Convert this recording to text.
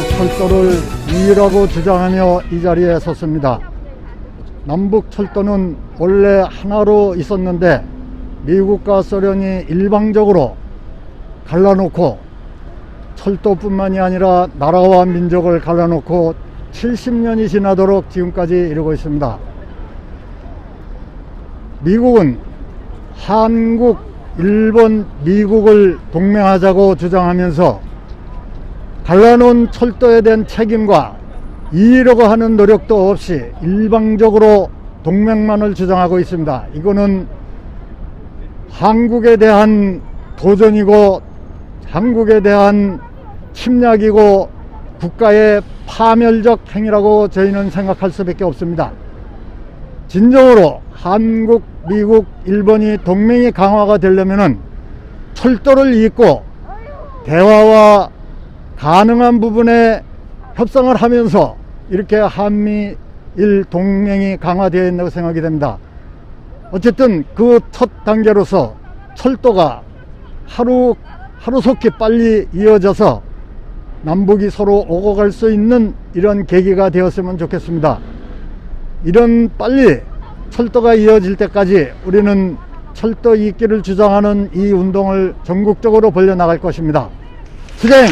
철도를 이유라고 주장하며 이 자리에 섰습니다. 남북 철도는 원래 하나로 있었는데 미국과 소련이 일방적으로 갈라놓고 철도뿐만이 아니라 나라와 민족을 갈라놓고 70년이 지나도록 지금까지 이르고 있습니다. 미국은 한국, 일본, 미국을 동맹하자고 주장하면서 갈라놓은 철도에 대한 책임과 이의려고 하는 노력도 없이 일방적으로 동맹만을 주장하고 있습니다. 이거는 한국에 대한 도전이고 한국에 대한 침략이고 국가의 파멸적 행위라고 저희는 생각할 수밖에 없습니다. 진정으로 한국, 미국, 일본이 동맹이 강화가 되려면은 철도를 잇고 대화와 가능한 부분에 협상을 하면서 이렇게 한미일 동맹이 강화되어 있다고 생각이 됩니다. 어쨌든 그 첫 단계로서 철도가 하루 하루속히 빨리 이어져서 남북이 서로 오고 갈 수 있는 이런 계기가 되었으면 좋겠습니다. 이런 빨리 철도가 이어질 때까지 우리는 철도 이기를 주장하는 이 운동을 전국적으로 벌려나갈 것입니다. 투쟁!